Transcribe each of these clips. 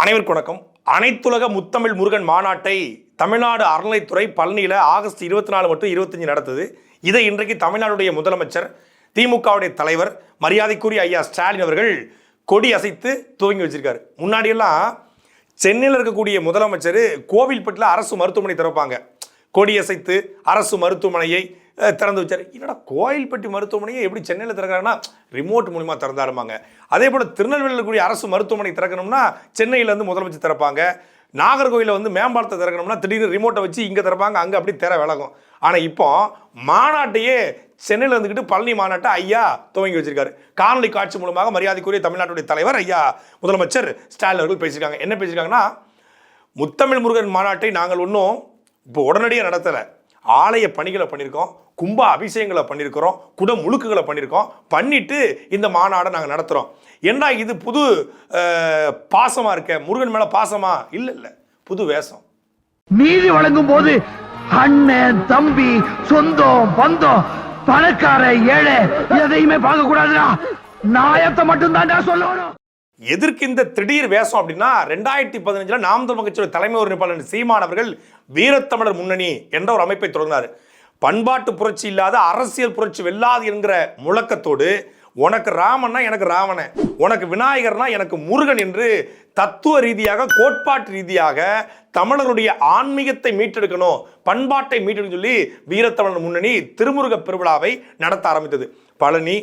அனைவருக்கும் வணக்கம். அனைத்துலக முத்தமிழ் முருகன் மாநாட்டை தமிழ்நாடு அறநிலைத்துறை பழனியில் ஆகஸ்ட் இருபத்தி நாலு மற்றும் இருபத்தஞ்சு நடத்துது. இதை இன்றைக்கு தமிழ்நாடுடைய முதலமைச்சர் திமுகவுடைய தலைவர் மரியாதைக்குரிய ஐயா ஸ்டாலின் அவர்கள் கொடி அசைத்து துவங்கி வச்சிருக்காரு. முன்னாடியெல்லாம் சென்னையில் இருக்கக்கூடிய முதலமைச்சர் கோவில்பட்டில் அரசு மருத்துவமனை திறப்பாங்க. கொடி அசைத்து அரசு மருத்துவமனையை திறந்து வச்சார். என்னடா கோயில்பட்டி மருத்துவமனையை எப்படி சென்னையில் திறக்கிறாங்கன்னா ரிமோட் மூலிமா திறந்தாருமாங்க அதே போல் திருநெல்வேலியில் இருக்கக்கூடிய அரசு மருத்துவமனை திறக்கணும்னா சென்னையிலேருந்து முதலமைச்சர் திறப்பாங்க. நாகர்கோவிலில் வந்து மேம்பாலத்தை திறக்கணும்னா திடீர்னு ரிமோட்டை வச்சு இங்கே திறப்பாங்க அங்கே அப்படி திற விலகும். ஆனால் இப்போ மாநாட்டையே சென்னையில் இருந்துக்கிட்டு பழனி மாநாட்டை ஐயா துவங்கி வச்சிருக்காரு. காணொலி காட்சி மூலமாக மரியாதைக்குரிய தமிழ்நாட்டுடைய தலைவர் ஐயா முதலமைச்சர் ஸ்டாலின் அவர்கள் பேசியிருக்காங்க. என்ன பேசியிருக்காங்கன்னா முத்தமிழ் முருகன் மாநாட்டை நாங்கள் ஒன்றும் இப்போ உடனடியாக நடத்தலை. ஆலய பணிகளை பண்ணியிருக்கோம். கும்ப அபிஷேகங்களை பண்ணியிருக்கிறோம் குட முழுக்குகளை பண்ணியிருக்கோம் பண்ணிட்டு இந்த மாநாடை நாங்கள் நடத்துகிறோம் ஏண்டா இது புது பாசமாக இருக்க? முருகன் மேலே பாசமா? இல்லை இல்லை. புது வேஷம். நீதி வழங்கும் போது அண்ணன் தம்பி சொந்தம் பந்தம் பணக்கார ஏழை எதையுமே பார்க்க கூடாதுடா நாயத்தை மட்டும் தான்டா சொல்லணும். எதற்கு இந்த திடீர் வேஷம் அப்படின்னா ரெண்டாயிரத்தி பதினஞ்சுல நாம் தமிழ் கட்சியோட தலைமை ஒருங்கிணைப்பாளர் சீமான் அவர்கள் வீரத்தமிழர் முன்னணி என்ற ஒரு அமைப்பை தொடங்கினார். பண்பாட்டு புரட்சி இல்லாத அரசியல் புரட்சி வெல்லாது என்கிற முழக்கத்தோடு உனக்கு ராமன்னா எனக்கு ராவணன் உனக்கு விநாயகர்னா எனக்கு முருகன் என்று தத்துவ ரீதியாக கோட்பாட்டு ரீதியாக தமிழருடைய ஆன்மீகத்தை மீட்டெடுக்கணும் பண்பாட்டை மீட்டெடுக்கணும் சொல்லி வீரத்தமிழர் முன்னணி திருமுருக பெருவிழாவை நடத்த ஆரம்பித்தது. பழனி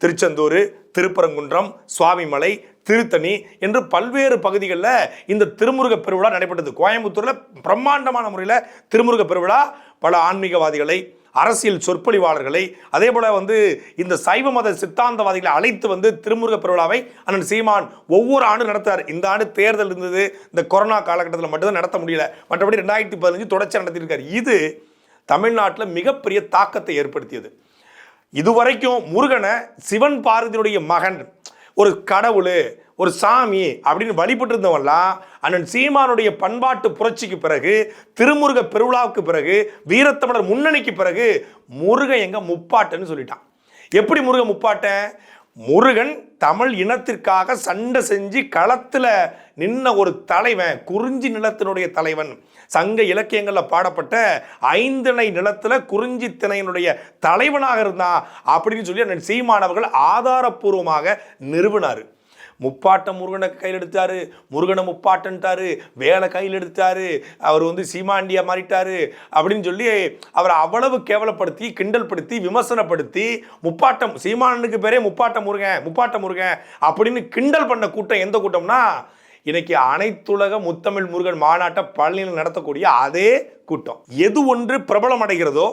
திருச்செந்தூர் திருப்பரங்குன்றம் சுவாமிமலை திருத்தணி என்று பல்வேறு பகுதிகளில் இந்த திருமுருக பெருவிழா நடைபெற்றது. கோயம்புத்தூரில் பிரம்மாண்டமான முறையில் திருமுருக பெருவிழா பல ஆன்மீகவாதிகளை அரசியல் சொற்பொழிவாளர்களை அதே போல் வந்து இந்த சைவ மத சித்தாந்தவாதிகளை அழைத்து வந்து திருமுருக பெருவிழாவை அண்ணன் சீமான் ஒவ்வொரு ஆண்டும் நடத்தார் இந்த ஆண்டு தேர்தல் இருந்தது. இந்த கொரோனா காலகட்டத்தில் மட்டும்தான் நடத்த முடியல. மற்றபடி ரெண்டாயிரத்தி பதினஞ்சு தொடர்ச்சி நடத்தியிருக்கார். இது தமிழ்நாட்டில் மிகப்பெரிய தாக்கத்தை ஏற்படுத்தியது. இதுவரைக்கும் முருகனை சிவன் பார்வதியினுடைய மகன் ஒரு கடவுள் ஒரு சாமி அப்படின்னு வழிபட்டு இருந்தவன்லாம் அண்ணன் சீமானுடைய பண்பாட்டு புரட்சிக்கு பிறகு திருமுருக பெருவிழாவுக்கு பிறகு வீரத்தமிழர் முன்னணிக்கு பிறகு முருகன் எங்க முப்பாட்டன்னு சொல்லிட்டான். எப்படி முருகன் முப்பாட்டை? முருகன் தமிழ் இனத்திற்காக சண்டை செஞ்சு களத்தில் நின்ன ஒரு தலைவன் குறிஞ்சி நிலத்தினுடைய தலைவன். சங்க இலக்கியங்களில் பாடப்பட்ட ஐந்திணை நிலத்தில் குறிஞ்சி திணையினுடைய தலைவனாக இருந்தான் அப்படின்னு சொல்லி அண்ணன் சீமானவர்கள் ஆதாரப்பூர்வமாக நிறுவினார். முப்பாட்டம் முருகனை கையில் எடுத்தார் முருகனை முப்பாட்டன்ட்டாரு. வேலை கையில் எடுத்தார் அவர் வந்து சீமாண்டியா மாறிட்டார். அப்படின்னு சொல்லி அவரை அவ்வளவு கேவலப்படுத்தி கிண்டல்படுத்தி விமர்சனப்படுத்தி முப்பாட்டம் சீமானனுக்கு பேரே முப்பாட்ட முருகன் முப்பாட்ட முருகன் அப்படின்னு கிண்டல் பண்ண கூட்டம் எந்த கூட்டம்னா இன்னைக்கு அனைத்துலக முத்தமிழ் முருகன் மாநாட்டை பழனியில் நடத்தக்கூடிய அதே கூட்டம். எது ஒன்று பிரபலம் அடைகிறதோ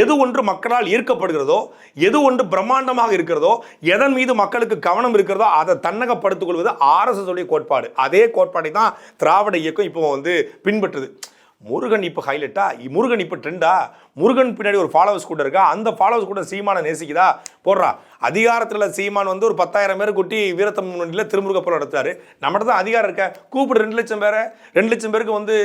எது ஒன்று மக்களால் ஈர்க்கப்படுகிறதோ எது ஒன்று பிரம்மாண்டமாக இருக்கிறதோ எதன் மீது மக்களுக்கு கவனம் இருக்கிறதோ அதை தன்னகப்படுத்திக் கொள்வது ஆர்எஸ்எஸ் உடைய கோட்பாடு. அதே கோட்பாடை தான் திராவிட இயக்கம் இப்போ வந்து பின்பற்றுது. முருகன் இப்போ ஹைலைட்டா? முருகன் இப்போ ட்ரெண்டா? முருகன் பின்னாடி ஒரு ஃபாலோவர்ஸ் கூட இருக்கா? அந்த ஃபாலோவர்ஸ் கூட சீமான நேசிக்குதா? போடுறா. அதிகாரத்தில் சீமான் வந்து ஒரு பத்தாயிரம் பேர் குட்டி வீரத்தம் முன்னிலையில் திருமுருக போல நடத்தாரு நம்மகிட்ட தான் அதிகாரம் இருக்க? கூப்பிடு ரெண்டு லட்சம் பேரை ரெண்டு லட்சம் பேருக்கு வந்து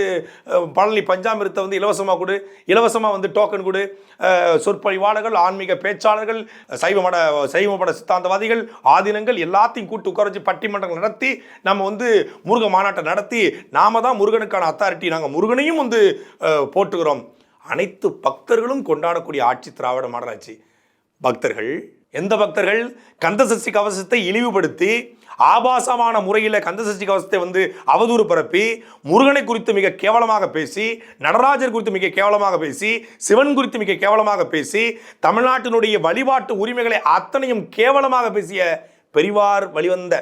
பழனி பஞ்சாமிரத்தை வந்து இலவசமாக கொடு. இலவசமாக வந்து டோக்கன் கொடு. சொற்பழிவாளர்கள் சொற்பொழிவாளர்கள் ஆன்மீக பேச்சாளர்கள் சைவ மட சைவ மட சித்தாந்தவாதிகள் ஆதீனங்கள் எல்லாத்தையும் கூட்டு உட்கார வச்சு பட்டிமன்றங்கள் நடத்தி நம்ம வந்து முருக மாநாட்டை நடத்தி நாம தான் முருகனுக்கான அத்தாரிட்டி நாங்கள் முருகனையும் வந்து போட்டுக்கிறோம் அனைத்து பக்தர்களும் கொண்டாடக்கூடிய ஆட்சி திராவிட மாடல் பக்தர்கள் எந்த பக்தர்கள் கந்தசஷ்டி கவசத்தை இழிவுபடுத்தி ஆபாசமான முறையில் கந்தசஷ்டி கவசத்தை வந்து அவதூறு பரப்பி முருகனை குறித்து மிக கேவலமாக பேசி நடராஜர் குறித்து மிக கேவலமாக பேசி சிவன் குறித்து மிக கேவலமாக பேசி தமிழ்நாட்டினுடைய வழிபாட்டு உரிமைகளை அத்தனையும் கேவலமாக பேசிய பெரிவார் வழிவந்த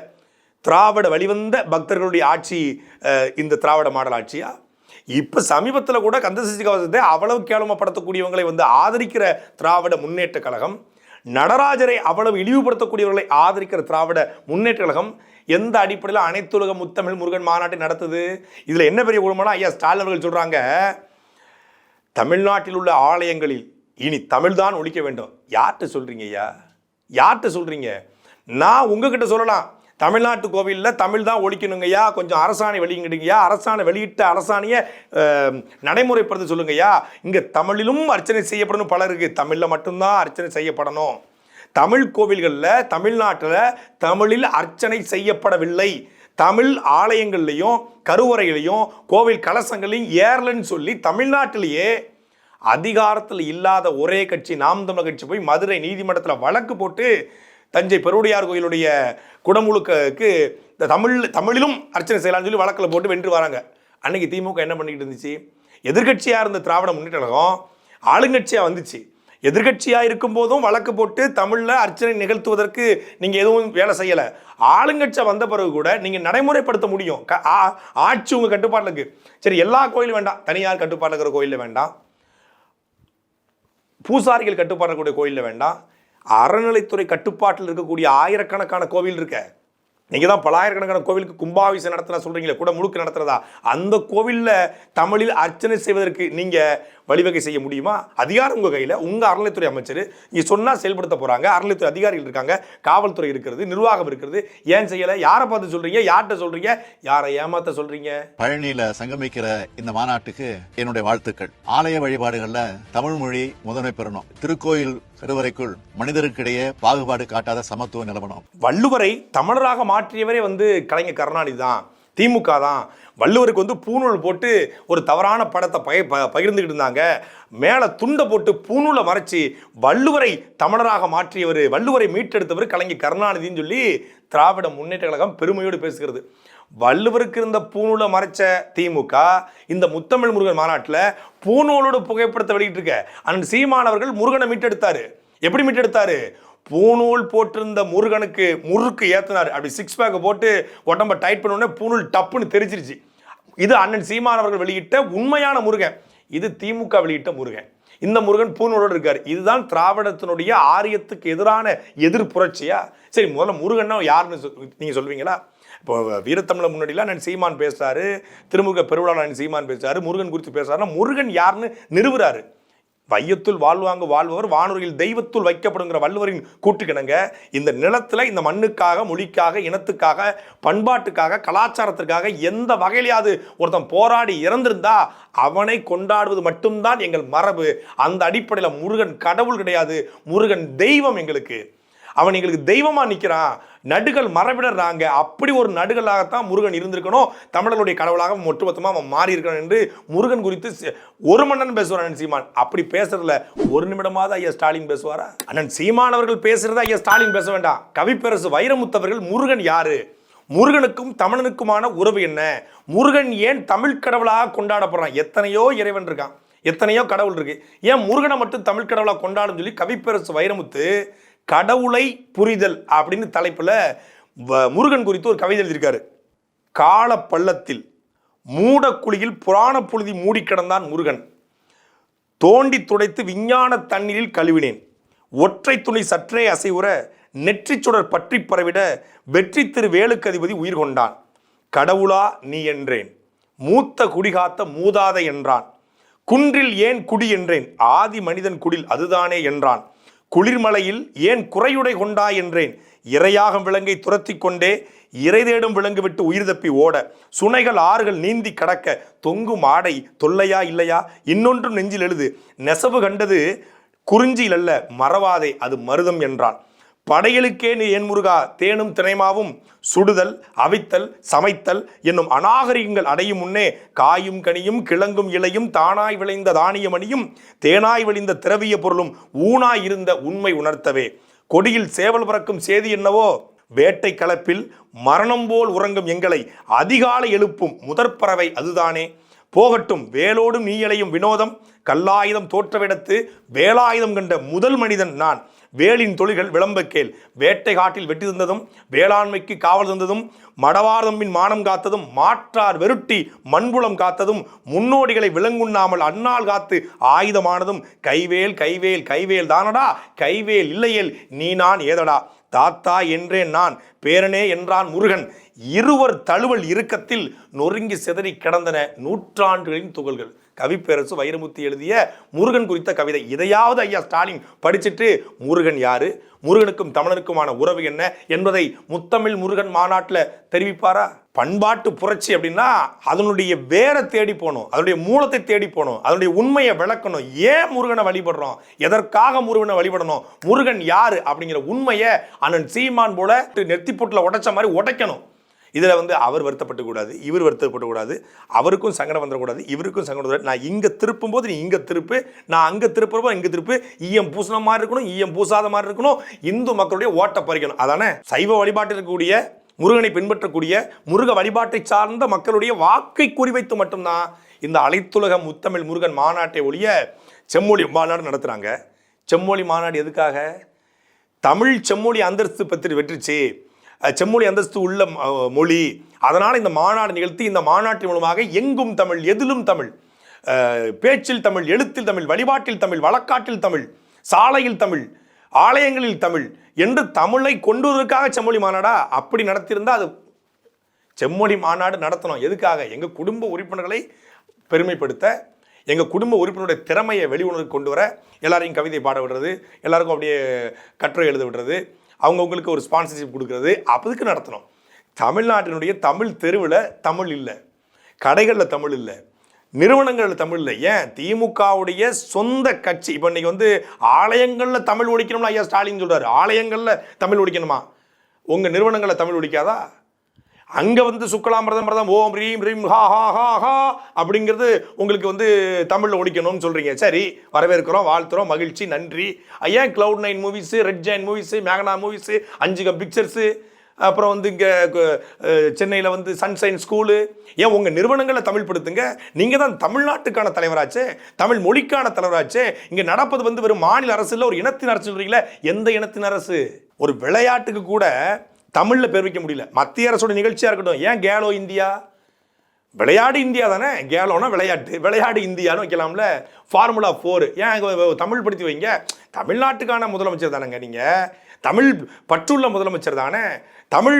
திராவிட வழிவந்த பக்தர்களுடைய ஆட்சி இந்த திராவிட மாடல் ஆட்சியா? இப்போ சமீபத்தில் கூட கந்தசஷ்டி கவசத்தை அவ்வளவு கேவலமாக படுத்தக்கூடியவங்களை வந்து ஆதரிக்கிற திராவிட முன்னேற்ற கழகம் நடராஜரை அவ்வளவு இழிவுபடுத்தக்கூடியவர்களை ஆதரிக்கிற திராவிட முன்னேற்ற கழகம் எந்த அடிப்படையில் அனைத்துலக முத்தமிழ் முருகன் மாநாட்டை நடத்துது? இதில் என்ன பெரிய குழுமனா ஐயா ஸ்டாலின் அவர்கள் சொல்கிறாங்க தமிழ்நாட்டில் உள்ள ஆலயங்களில் இனி தமிழ்தான் ஒழிக்க வேண்டும். யார்கிட்ட சொல்கிறீங்க ஐயா? யார்கிட்ட சொல்கிறீங்க நான் உங்ககிட்ட சொல்லலாம். தமிழ்நாட்டு கோவிலில் தமிழ் தான் ஒழிக்கணுங்கய்யா. கொஞ்சம் அரசாணை வெளியிடுங்கய்யா. அரசாணை வெளியிட்ட அரசாணையை நடைமுறைப்படுத்த சொல்லுங்கய்யா. இங்கே தமிழிலும் அர்ச்சனை செய்யப்படணும் பலருக்கு தமிழில் மட்டும்தான் அர்ச்சனை செய்யப்படணும். தமிழ் கோவில்களில் தமிழ்நாட்டில் தமிழில் அர்ச்சனை செய்யப்படவில்லை. தமிழ் ஆலயங்கள்லையும் கருவறையிலையும் கோவில் கலசங்களையும் ஏறலன்னு சொல்லி தமிழ்நாட்டிலேயே அதிகாரத்தில் இல்லாத ஒரே கட்சி நாம் தமிழர் கட்சி போய் மதுரை நீதிமன்றத்தில் வழக்கு போட்டு தஞ்சை பெருவுடையார் கோயிலுடைய குடமுழுக்கு இந்த தமிழ் தமிழிலும் அர்ச்சனை செய்யலாம்னு சொல்லி வழக்கில் போட்டு வென்று வராங்க. அன்னைக்கு திமுக என்ன பண்ணிக்கிட்டு இருந்துச்சு? எதிர்க்கட்சியாக இருந்த திராவிட முன்னேற்ற கழகம் ஆளுங்கட்சியாக வந்துச்சு. எதிர்க்கட்சியாக இருக்கும்போதும் வழக்கு போட்டு தமிழில் அர்ச்சனை நிகழ்த்துவதற்கு நீங்கள் எதுவும் வேலை செய்யலை. ஆளுங்கட்சியாக வந்த பிறகு கூட நீங்கள் நடைமுறைப்படுத்த முடியும். க- ஆ- ஆட்சி உங்கள் கட்டுப்பாட்டில் இருக்குது சரி எல்லா கோயிலும் வேண்டாம். தனியார் கட்டுப்பாட்டில் இருக்கிற கோயிலில் வேண்டாம். பூசாரிகள் கட்டுப்பாடக்கூடிய இருக்கக்கூடிய கோயிலில் வேண்டாம். அறநிலைத்துறை கட்டுப்பாட்டில் இருக்கக்கூடிய ஆயிரக்கணக்கான கோவில் இருக்க. நீங்கள் தான் பலாயிரக்கணக்கான கோவிலுக்கு கும்பாபிஷேகம் நடத்தினா சொல்கிறீங்களே கூட முழுக்க நடத்துகிறதா அந்த கோவில்ல தமிழில் அர்ச்சனை செய்வதற்கு நீங்கள் வழிவகை செய்ய முடியுமா? அதிகாரம் உங்க கையில. உங்க அறநிலைத்துறை அமைச்சர். நீங்க சொன்னா செயல்படுத்த போறாங்க. அறநிலைத்துறை அதிகாரிகள் இருக்காங்க. காவல்துறை இருக்கிறது நிர்வாகம் இருக்கிறது. ஏன் செய்யல? யாரை பார்த்து சொல்றீங்க? யார்கிட்ட சொல்றீங்க? யாரை ஏமாத்த சொல்றீங்க? பழனியில சங்கமிக்கிற இந்த மாநாட்டுக்கு என்னுடைய வாழ்த்துக்கள். ஆலய வழிபாடுகள்ல தமிழ் மொழி முதன்மை பெறணும். திருக்கோயில் கருவறைக்குள் மனிதருக்கிடையே பாகுபாடு காட்டாத சமத்துவம் நிலவணும் வள்ளுவரை தமிழராக மாற்றியவரே வந்து கலைஞர் கருணாநிதி தான். திமுக தான் வள்ளுவருக்கு வந்து பூநூல் போட்டு ஒரு தவறான படத்தை பய ப- பகிர்ந்துக்கிட்டு இருந்தாங்க. மேலே துண்டை போட்டு பூநூலை மறைச்சி வள்ளுவரை தமிழராக மாற்றியவர் வள்ளுவரை மீட்டெடுத்தவர் கலைஞர் கருணாநிதின்னு சொல்லி திராவிட முன்னேற்ற கழகம் பெருமையோடு பேசுகிறது. வள்ளுவருக்கு இருந்த பூணூலை மறைச்ச திமுக இந்த முத்தமிழ் முருகன் மாநாட்டில் பூநூலோட புகைப்படத்தை வெளியிட்டிருக்க அண்ணன் சீமானவர்கள் முருகனை மீட்டெடுத்தார். எப்படி மீட்டெடுத்தாரு பூணூல் போட்டிருந்த முருகனுக்கு முறுக்கு ஏத்தினார். அப்படி சிக்ஸ் பேக்கை போட்டு உடம்ப டைட் பண்ண உடனே பூணூல் டப்புன்னு தெரிச்சிருச்சு இது அண்ணன் சீமான் அவர்கள் வெளியிட்ட உண்மையான முருகன். இது திமுக வெளியிட்ட முருகன். இந்த முருகன் பூனோட இருக்கார். இதுதான் திராவிடத்தினுடைய ஆரியத்துக்கு எதிரான எதிர் புரட்சியா சரி முதல்ல முருகன்னா யாருன்னு சொல்- நீங்க சொல்வீங்களா? இப்போ வீரத்தமிழ முன்னாடிலாம் நான் சீமான் பேசுறாரு. திருமுக பெருவிழா நான் சீமான் பேசுறாரு. முருகன் குறித்து பேசுறாருன்னா முருகன் யாருன்னு நிறுவுறாரு. வையத்துள் வாழ்வாங்க வாழ்பவர் வானூரில் தெய்வத்துள் வைக்கப்படுங்கிற வள்ளுவரின் கூட்டுக்கிணங்க இந்த நிலத்தில் இந்த மண்ணுக்காக மொழிக்காக இனத்துக்காக பண்பாட்டுக்காக கலாச்சாரத்திற்காக எந்த வகையிலையாவது ஒருத்தன் போராடி இறந்திருந்தா அவனை கொண்டாடுவது மட்டும்தான் எங்கள் மரபு. அந்த அடிப்படையில் முருகன் கடவுள் கிடையாது. முருகன் தெய்வம் எங்களுக்கு. அவன் எங்களுக்கு தெய்வமாக நிற்கிறான் நடுகள் மறைவிடறாங்க அப்படி ஒரு நடுகளாகத்தான் முருகன் இருந்திருக்கணும். தமிழர்களுடைய கடவுளாக ஒட்டுமொத்தமாக அவன் மாறி இருக்கணும் என்று முருகன் குறித்து ஒரு மன்னன் பேசுவார் அண்ணன் சீமான். அப்படி பேசுறதுல ஒரு நிமிடமாவது ஐயா ஸ்டாலின் பேசுவாரா? அண்ணன் சீமான் அவர்கள் பேசுறத ஐயா ஸ்டாலின் பேச வேண்டாம். கவிப்பேரசு வைரமுத்தவர்கள் முருகன் யாரு? முருகனுக்கும் தமிழனுக்குமான உறவு என்ன? முருகன் ஏன் தமிழ் கடவுளாக கொண்டாடப்படுறான்? எத்தனையோ இறைவன் இருக்கான். எத்தனையோ கடவுள் இருக்கு. ஏன் முருகனை மட்டும் தமிழ் கடவுளாக கொண்டாடும் சொல்லி கவிப்பேரசு வைரமுத்து கடவுளை புரிதல் அப்படின்னு தலைப்பில் வ- முருகன் குறித்து ஒரு கவிதை எழுதியிருக்காரு. கால பள்ளத்தில் மூடக்குழியில் புராண புழுதி மூடி கிடந்தான் முருகன். தோண்டி துடைத்து விஞ்ஞான தண்ணீரில் கழுவினேன். ஒற்றை துணி சற்றே அசைவுற நெற்றி சுடர் பற்றி பரவிட வெற்றி திரு வேலுக்கதிபதி உயிர் கொண்டான். கடவுளா நீ என்றேன். மூத்த குடிகாத்த மூதாதை என்றான். குன்றில் ஏன் குடி என்றேன். ஆதி மனிதன் குடில் அதுதானே என்றான். குளிர்மலையில் ஏன் குறையுடை கொண்டாய் என்றேன். இரையாகும் விலங்கை துரத்தி கொண்டே இறை தேடும் விலங்கு விட்டு உயிர் தப்பி ஓட. சுனைகள் ஆறுகள் நீந்தி கடக்க. தொங்கும் ஆடை தொல்லையா இல்லையா? இன்னொன்றும் நெஞ்சில் எழுது. நெசவு கண்டது குறிஞ்சியில் அல்ல மறவாதே அது மருதம் என்றான் படைகளுக்கே நீ ஏன் முருகா தேனும் திணைமாவும் சுடுதல் அவித்தல் சமைத்தல் என்னும் அநாகரிகங்கள் அடையும் முன்னே காயும் கனியும் கிழங்கும் இலையும் தானாய் விளைந்த தானியமணியும் தேனாய் விளைந்த திரவிய பொருளும் ஊனாய் இருந்த உண்மை உணர்த்தவே. கொடியில் சேவல் பறக்கும் சேதி என்னவோ? வேட்டை கலப்பில் மரணம் போல் உறங்கும் எங்களை அதிகாலை எழுப்பும் முதற்பறவை அதுதானே. போகட்டும் வேலோடும் நீயலையும் வினோதம் கல்லாயுதம் தோற்றவிடத்து வேலாயுதம் கண்ட முதல் மனிதன் நான். வேலின் தொழில்கள் விளம்பக்கேல் வேட்டை காட்டில் வெட்டி தந்ததும் வேளாண்மைக்கு காவல் தந்ததும் மடவார்தம்பின் மானம் காத்ததும் மாற்றார் வெருட்டி மண்புலம் காத்ததும் முன்னோடிகளை விலங்குண்ணாமல் அன்னால் காத்து ஆயுதமானதும் கைவேல் கைவேல் கைவேல் தானடா கைவேல் இல்லையேல் நீ நான் ஏதடா. தாத்தா என்றேன் நான் பேரனே என்றான் முருகன். இருவர் தழுவல் இறுக்கத்தில் நொறுங்கி சிதறி கிடந்தன நூற்றாண்டுகளின் துகள்கள். கவிப்பேரசு வைரமுத்து எழுதிய முருகன் குறித்த கவிதை. இதையாவது ஐயா ஸ்டாலின் படிச்சுட்டு முருகன் யாரு? முருகனுக்கும் தமிழனுக்குமான உறவு என்ன என்பதை முத்தமிழ் முருகன் மாநாட்டில் தெரிவிப்பாரா? பண்பாட்டு புரட்சி அப்படின்னா அதனுடைய வேரை தேடி போகணும் அதனுடைய மூலத்தை தேடி போகணும் அதனுடைய உண்மையை விளக்கணும். ஏன் முருகனை வழிபடுறோம்? எதற்காக முருகனை வழிபடணும்? முருகன் யாரு? அப்படிங்கிற உண்மையை அண்ணன் சீமான் போல நெத்திப்புட்டில் உடைச்ச மாதிரி உடைக்கணும். இதில் வந்து அவர் வருத்தப்பட்டு கூடாது இவர் வருத்தப்படக்கூடாது அவருக்கும் சங்கடம் வந்துடக்கூடாது இவருக்கும் சங்கடம் வந்துடாது நான் இங்கே திருப்பும் போது நீ இங்கே திருப்பு நான் அங்கே திருப்புறப்போ இங்கே திருப்பு. ஈயம் பூசின மாதிரி இருக்கணும் ஈயம் பூசாத மாதிரி இருக்கணும். இந்து மக்களுடைய ஓட்டை பறிக்கணும் அதானே? சைவ வழிபாட்டில் இருக்கக்கூடிய முருகனை பின்பற்றக்கூடிய முருக வழிபாட்டை சார்ந்த மக்களுடைய வாக்கை குறிவைத்து மட்டும்தான் இந்த அனைத்துலக முத்தமிழ் முருகன் மாநாட்டை ஒழிய செம்மொழி மாநாடு நடத்துகிறாங்க செம்மொழி மாநாடு எதுக்காக? தமிழ் செம்மொழி அந்தஸ்து பற்றி வெற்றிச்சு. செம்மொழி அந்தஸ்து உள்ள மொழி. அதனால் இந்த மாநாடு நிகழ்த்தி இந்த மாநாட்டின் மூலமாக எங்கும் தமிழ் எதிலும் தமிழ். பேச்சில் தமிழ் எழுத்தில் தமிழ் வழிபாட்டில் தமிழ் வழக்காட்டில் தமிழ் சாலையில் தமிழ் ஆலயங்களில் தமிழ் என்று தமிழை கொண்டுவதற்காக செம்மொழி மாநாடா? அப்படி நடத்தியிருந்தால் அது செம்மொழி மாநாடு நடத்தணும். எதுக்காக? எங்கள் குடும்ப உறுப்பினர்களை பெருமைப்படுத்த எங்கள் குடும்ப உறுப்பினருடைய திறமையை வெளியுணர்வு கொண்டு வர எல்லாரையும் கவிதை பாட விடுறது எல்லாருக்கும் அப்படியே கட்டுரை எழுத விடுறது அவங்கவுங்களுக்கு ஒரு ஸ்பான்சர்ஷிப் கொடுக்கறது அப்போதுக்கு நடத்தணும். தமிழ்நாட்டினுடைய தமிழ் தெருவில் தமிழ் இல்லை. கடைகளில் தமிழ் இல்லை. நிறுவனங்களில் தமிழில். ஏன்? திமுகவுடைய சொந்த கட்சி. இப்போ இன்னைக்கு வந்து ஆலயங்களில் தமிழ் ஒடிக்கணும்னா ஐயா ஸ்டாலின் சொல்கிறார் ஆலயங்களில் தமிழ் ஒழிக்கணுமா? உங்கள் நிறுவனங்களில் தமிழ் ஒழிக்காதா? அங்கே வந்து சுக்கலாமிரதம் பிரதம் ஓம் ரீம் ரீம் ஹா ஹா ஹா ஹா அப்படிங்கிறது உங்களுக்கு வந்து தமிழில் ஒழிக்கணும்னு சொல்கிறீங்க சரி வரவேற்கிறோம் வாழ்த்துறோம் மகிழ்ச்சி நன்றி. ஐயா cloud nine movies red giant movies மேகனா movies அஞ்சு பிக்சர்ஸு அப்புறம் வந்து இங்கே சென்னையில் வந்து சன்ஷைன் ஸ்கூலு. ஏன் உங்கள் நிறுவனங்களை தமிழ் படுத்துங்க நீங்கள் தான் தமிழ்நாட்டுக்கான தலைவராச்சே. தமிழ் மொழிக்கான தலைவராச்சே. இங்கே நடப்பது வந்து வெறும் மாநில அரசு இல்லை ஒரு இனத்தின் அரசு சொல்கிறீங்களே எந்த இனத்தின் அரசு? ஒரு விளையாட்டுக்கு கூட தமிழில் பேர் வைக்க முடியல. மத்திய அரசோட நிகழ்ச்சியாக இருக்கட்டும். ஏன் கேலோ இந்தியா? விளையாடு இந்தியா தானே? கேலோனா விளையாட்டு. விளையாடு இந்தியான்னு வைக்கலாம்ல. Formula four. ஏன் தமிழ் படுத்தி வைங்க? தமிழ்நாட்டுக்கான முதலமைச்சர் தானேங்க நீங்கள் தமிழ் பற்றுள்ள முதலமைச்சர் தானே தமிழ்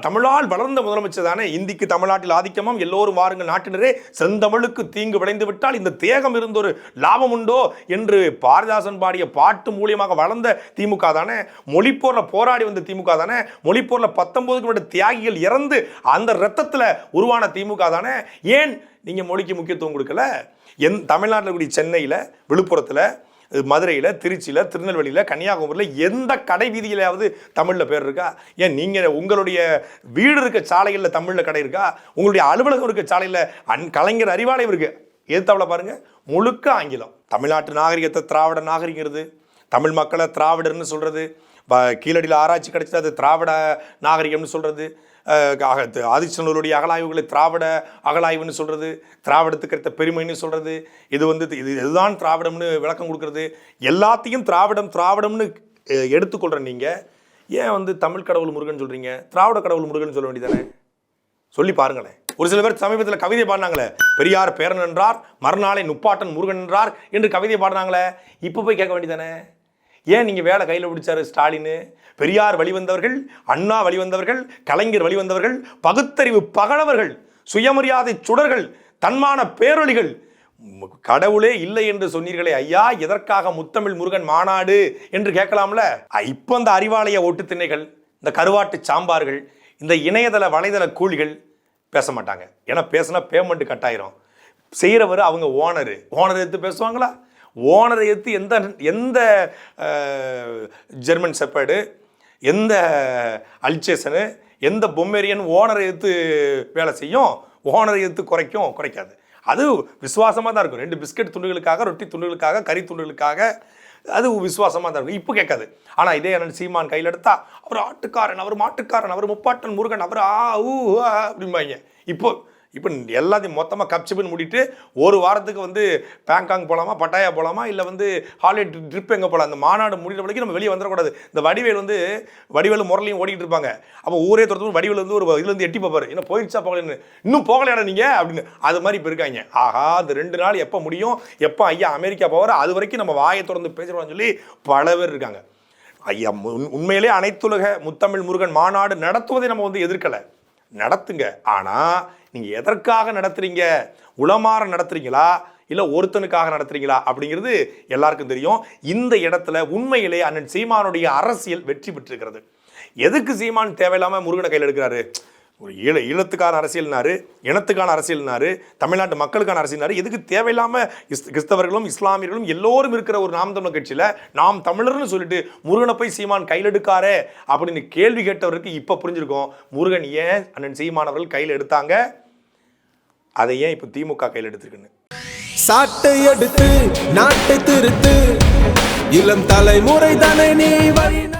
தமிழால் வளர்ந்த முதலமைச்சர் தானே இந்திக்கு தமிழ்நாட்டில் ஆதிக்கமும் எல்லோரும் வாருங்கள் நாட்டினரே செந்தமிழுக்கு தீங்கு விளைந்து விட்டால் இந்த தேகம் இருந்தொரு லாபம் உண்டோ என்று பாரதிதாசன் பாடிய பாட்டு மூலியமாக வளர்ந்த திமுக தானே மொழிப்போரில் போராடி வந்த திமுக தானே மொழிப்போரில் பத்தொன்பதுக்கு மேற்பட்ட தியாகிகள் இறந்து அந்த ரத்தத்தில் உருவான திமுக தானே ஏன் நீங்கள் மொழிக்கு முக்கியத்துவம் கொடுக்கல? என் தமிழ்நாட்டில் கூடிய சென்னையில் விழுப்புரத்தில் மதுரையில் திருச்சியில் திருநெல்வேலியில் கன்னியாகுமரியில் எந்த கடை வீதியிலாவது தமிழில் பேர் இருக்கா? ஏன் நீங்கள் உங்களுடைய வீடு இருக்க சாலைகளில் தமிழில் கடை இருக்கா? உங்களுடைய அலுவலகம் இருக்க சாலையில் அன் கலைஞர் அறிவாலயம் இருக்குது எதிர்த்தாவில் பாருங்கள் முழுக்க ஆங்கிலம். தமிழ்நாட்டு நாகரிகத்தை திராவிட நாகரிகிறது தமிழ் மக்களை திராவிடர்னு சொல்கிறது கீழடியில் ஆராய்ச்சி கிடைச்சது அது திராவிட நாகரிகம்னு சொல்கிறது ஆதிச்சநல்லூருடைய அகலாய்வுகளை திராவிட அகலாய்வுன்னு சொல்கிறது திராவிடத்துக்கு அடுத்த பெருமைன்னு சொல்கிறது இது வந்து இது இதுதான் திராவிடம்னு விளக்கம் கொடுக்கறது. எல்லாத்தையும் திராவிடம் திராவிடம்னு எடுத்துக்கொள்கிற நீங்கள் ஏன் வந்து தமிழ் கடவுள் முருகன் சொல்கிறீங்க திராவிட கடவுள் முருகன் சொல்ல வேண்டியதானே சொல்லி பாருங்களேன். ஒரு சில பேர் சமீபத்தில் கவிதை பாடினாங்களே பெரியார் பேரன் என்றார் மறுநாளை நுப்பாட்டன் முருகன் என்றார் என்று கவிதை பாடினாங்களே இப்போ போய் கேட்க வேண்டியதானே ஏன் நீங்கள் வேலை கையில் பிடிச்சாரு ஸ்டாலின்? பெரியார் வழிவந்தவர்கள் அண்ணா வழிவந்தவர்கள் கலைஞர் வழிவந்தவர்கள் பகுத்தறிவு பகலவர்கள் சுயமரியாதை சுடர்கள் தன்மான பேரொழிகள். கடவுளே இல்லை என்று சொன்னீர்களே ஐயா எதற்காக முத்தமிழ் முருகன் மாநாடு என்று கேட்கலாம்ல? இப்போ அந்த அறிவாலய ஒட்டு திண்ணைகள் இந்த கருவாட்டு சாம்பார்கள் இந்த இணையதள வலைதள கூலிகள் பேச மாட்டாங்க. ஏன்னா பேசினா பேமெண்ட் கட்டாயிரும் செய்கிறவர் அவங்க ஓனரு ஓனர் எடுத்து பேசுவாங்களா? ஓனரை எடுத்து எந்த எந்த ஜெர்மன் செப்பேடு எந்த அல்சேசனு எந்த பொம்மேரியன் ஓனரை எடுத்து வேலை செய்யும் ஓனரை எடுத்து குறைக்கும் குறைக்காது. அது விசுவாசமாக தான் இருக்கும். ரெண்டு பிஸ்கட் துண்டுகளுக்காக ரொட்டி துண்டுகளுக்காக கறி துண்டுகளுக்காக அது விசுவாசமாக தான் இருக்கும். இப்போ கேட்காது. ஆனால் இதே என்ன சீமான் கையில் எடுத்தா அவர் ஆட்டுக்காரன் அவர் மாட்டுக்காரன் அவர் முப்பாட்டன் முருகன் அவர் ஆ ஊ ஆ அப்படிம்பாங்க. இப்போ இப்போ எல்லாத்தையும் மொத்தமாக கப்சிப்புன்னு மூடிட்டு ஒரு வாரத்துக்கு வந்து பேங்காங் போகலாமா பட்டாயா போகலாமா இல்லை வந்து ஹாலிடே ட்ரிப் எங்கே போகலாம் அந்த மாநாடு முடிகிற வரைக்கும் நம்ம வெளியே வந்துடக்கூடாது இந்த வடிவேல் வந்து வடிவேலு முரளையும் ஓடிக்கிட்டு இருப்பாங்க. அப்போ ஊரே தொடர்ந்து வடிவேல் வந்து ஒரு இதுலேருந்து எட்டி பார்ப்பாரு என்ன போயிடுச்சா போகலன்னு இன்னும் போகலையாடா நீங்கள் அப்படின்னு. அது மாதிரி இப்போ இருக்காங்க. ஆஹா அந்த ரெண்டு நாள் எப்போ முடியும்? எப்போ ஐயா அமெரிக்கா போவார்? அது வரைக்கும் நம்ம வாயை தொடர்ந்து பேசுகிறோம்னு சொல்லி பல பேர் இருக்காங்க. ஐயா உண்- உண்மையிலே அனைத்துலக முத்தமிழ் முருகன் மாநாடு நடத்துவதை நம்ம வந்து எதிர்க்கலை. நடத்துங்க. ஆனால் நீங்கள் எதற்காக நடத்துறீங்க? உளமாற நடத்துறீங்களா? இல்லை ஒருத்தனுக்காக நடத்துறீங்களா? அப்படிங்கிறது எல்லாருக்கும் தெரியும். இந்த இடத்துல உண்மையிலே அண்ணன் சீமானுடைய அரசியல் வெற்றி பெற்றிருக்கிறது. எதுக்கு சீமான் தேவையில்லாமல் முருகனை கையில் எடுக்கிறாரு? ஒரு ஈழ ஈழத்துக்கான அரசியல்னாரு இனத்துக்கான அரசியல்னாரு தமிழ்நாட்டு மக்களுக்கான அரசியல்னாரு எதுக்கு தேவையில்லாமல் இஸ் கிறிஸ்தவர்களும் இஸ்லாமியர்களும் எல்லோரும் இருக்கிற ஒரு நாம் தமிழர் கட்சியில் நாம் தமிழர்னு சொல்லிட்டு முருகனை போய் சீமான் கையில் எடுக்காரே அப்படின்னு கேள்வி கேட்டவருக்கு இப்போ புரிஞ்சிருக்கும். முருகன் ஏன் அண்ணன் சீமானவர்கள் கையில் எடுத்தாங்க? அதை ஏன் இப்போ திமுக கையில் எடுத்திருக்குன்னு? சாட்டை எடுத்து நாட்டை திருத்து இளம் தலைமுறை தானே நீ